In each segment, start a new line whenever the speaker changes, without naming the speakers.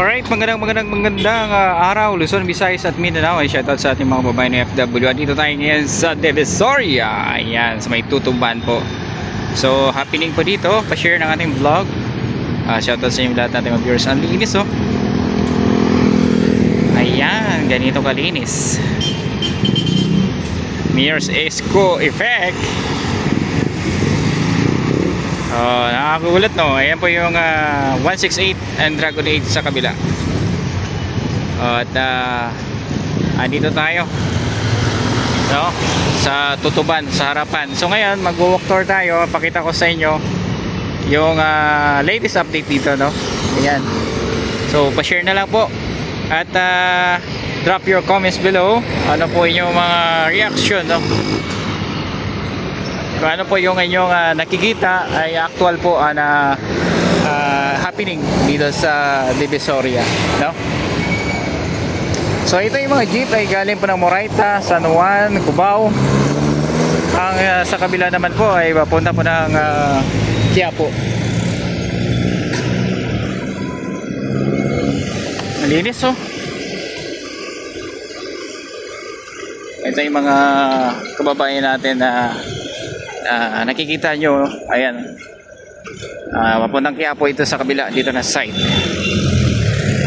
Alright, magandang magandang magandang ah, araw Luzon, Visayas at Mindanao. Ay shoutout sa ating mga babae ng FW at dito tayo ngayon sa Divisoria. Ayan, sa may tutumban po. So happening po dito, pa-share ng ating vlog. Uh, shoutout sa inyo lahat natin mga viewers. Ang linis oh. Ayan, ganito kalinis. Mirrors Esco Effect Oh, nakakagulat no. Ayan po yung ah, 168 and Dragon 8 sa kabila. Oh, at uh, andito tayo. No? Sa tutuban, sa harapan. So ngayon, mag-walk tour tayo. Pakita ko sa inyo yung ah, latest update dito, no? Ayan. So, pa-share na lang po. At ah, drop your comments below. Ano po inyong mga reaction, no? Kung ano po yung inyong ah, nakikita ay actual po ah, na ah, happening dito sa Divisoria no? so ito yung mga jeep ay galing po ng Moraita, San Juan, Cubao. Ang ah, sa kabila naman po ay papunta po ng uh, Quiapo. Malinis oh. Ito yung mga kababayan natin na Ah, nakikita nyo, ayan. Ah, papuntang Quiapo ito sa kabila, dito na side.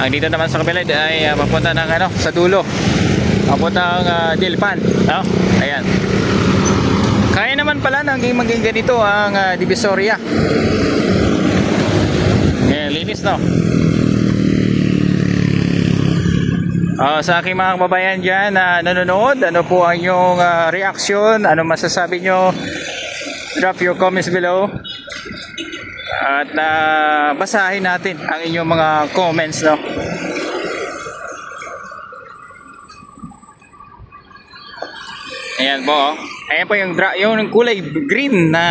Ang dito naman sa kabila ay uh, papunta ng ano, sa dulo. Papuntang uh, Dilpan, no? Ayan. Kaya naman pala nang maging ganito ang ah, Divisoria. Ayan, linis no. Ah, sa aking mga kababayan dyan na nanonood, ano po ang inyong ah, reaction? Ano masasabi nyo? Drop your comments below. At na basahin natin ang inyong mga comments, no? Ayan po, oh. Ayan po yung, yung kulay green na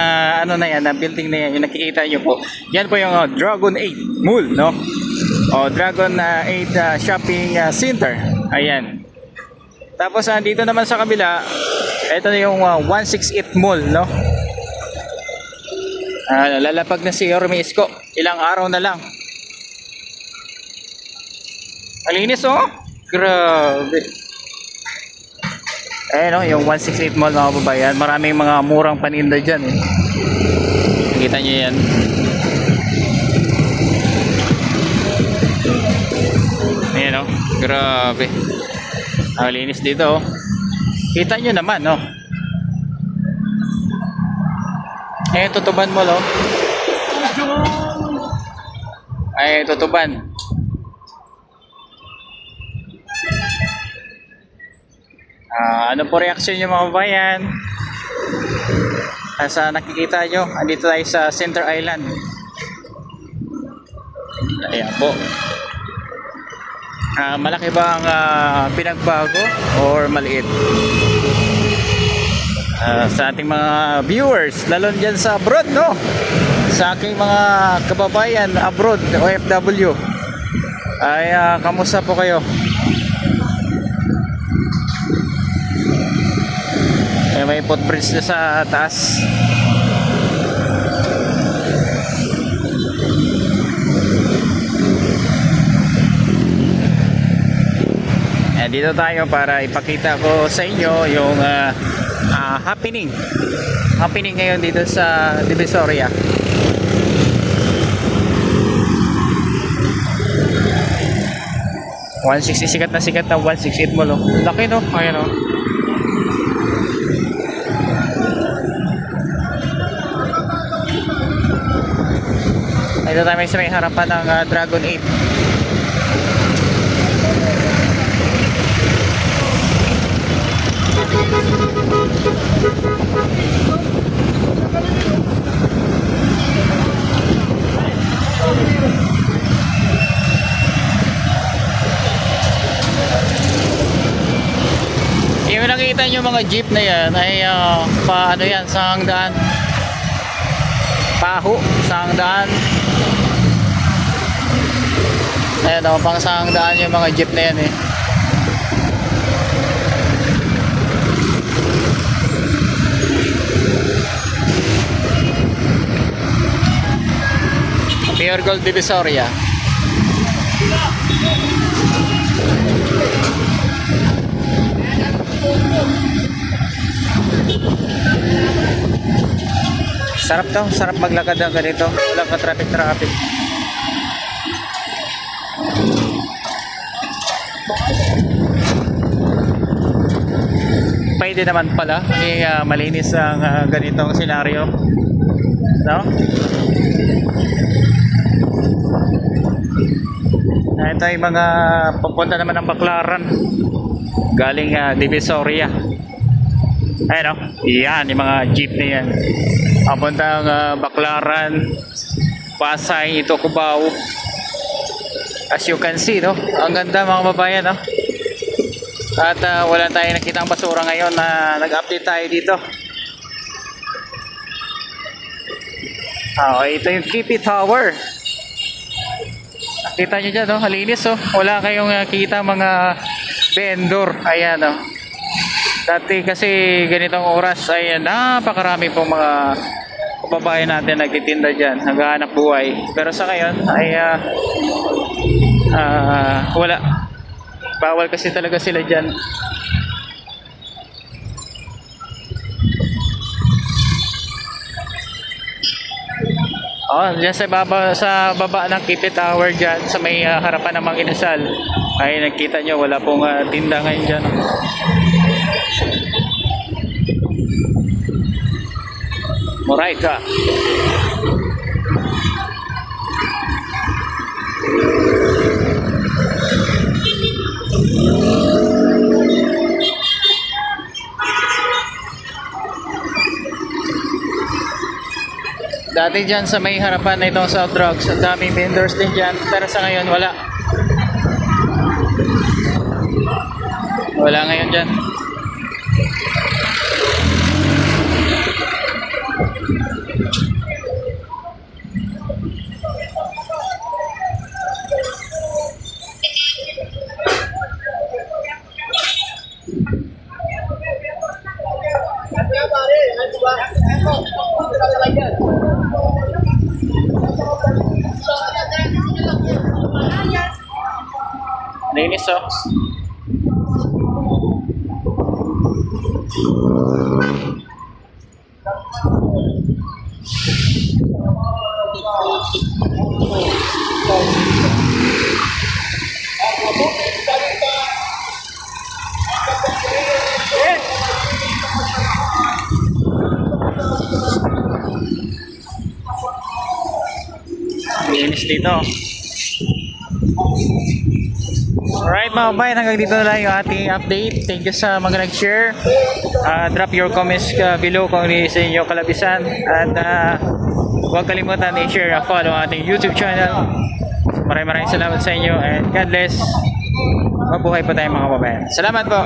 ano na yan, na building na yan, yung nakikita nyo po. Yan po yung oh, Dragon 8 Mall, no? O, Dragon ah, 8 ah, Shopping ah, Center. Ayan. Tapos ah, dito naman sa kabila, ito na yung ah, 168 Mall, no? Ah, lalapag na si Orme Isko. Ilang araw na lang. Alinis oh. Grabe. Ayan oh, yung 168 Mall mga kababayan. Maraming mga murang paninda dyan eh. Kita nyo yan. Ayan oh. Grabe. Ang linis dito oh. Kita nyo naman oh. Eh, tutuban mo, lo. Ay, tutuban. Ah, ano po reaction niyo mga kabayan? Ah, Sa nakikita nyo, andito tayo sa Center Island. Ayan po. Ah, malaki ba ang ah, pinagbago or maliit? Ah, sa ating mga viewers, lalo dyan sa abroad, no? Sa aking mga kababayan abroad, OFW. Ay, ah, kamusta po kayo? Eh, may footbridge na sa taas. Eh, dito tayo para ipakita ko sa inyo yung ah, happening. Happening ngayon dito sa Divisoria. One sixty sikat na sikat na 168 mo lo. Laki no, ayan oh. Ito tayo sa may harapan ng ah, Dragon 8. Yung nakita nyo mga jeep na yan ay ah, pa ano yan, sa hangdaan. Paho, sa hangdaan. Ayan o, pang sa hangdaan yung mga jeep na yan eh. Pure Gold Divisoria. Sarap to, sarap maglakad ng ganito. Walang ka traffic traffic. Pwede naman pala, may ah, malinis ang ah, ganitong senaryo. No? Ah, Ito ay mga pupunta naman ng Baklaran. Galing uh, Divisoria. Ayun o. Yan, yung mga jeep na yan. Papuntang uh, Baklaran, Pasay, ito Cubao. As you can see, no? Ang ganda mga babayan, no? At uh, wala tayong nakitang basura ngayon na nag-update tayo dito. Ah, ito yung Kipi Tower. Nakita nyo dyan, no? Malinis, oh. Wala kayong uh, mga vendor. Ayan, oh. Dati kasi ganitong oras ay napakarami pong mga kababayan natin nagtitinda dyan, naghahanap buhay. Pero sa ngayon ay ah, ah, wala. Bawal kasi talaga sila dyan. Oh, diyan sa baba sa baba ng Kipit Tower diyan sa may ah, harapan ng mga inasal. Ay nakita nyo wala pong ah, tinda ngayon diyan. Moraita. Dati dyan sa may harapan na itong South Drugs, ang daming vendors din dyan. Pero sa ngayon, wala. Wala ngayon dyan. Linis oh. Linis dito. Alright mga kabayan, hanggang dito na lang yung ating update. Thank you sa mga nag-share. Uh, drop your comments uh, below kung ano sa inyo kalabisan. At uh, huwag kalimutan i-share at follow ating YouTube channel. Maraming maraming salamat sa inyo and God bless. Mabuhay po tayo mga kababayan. Salamat po.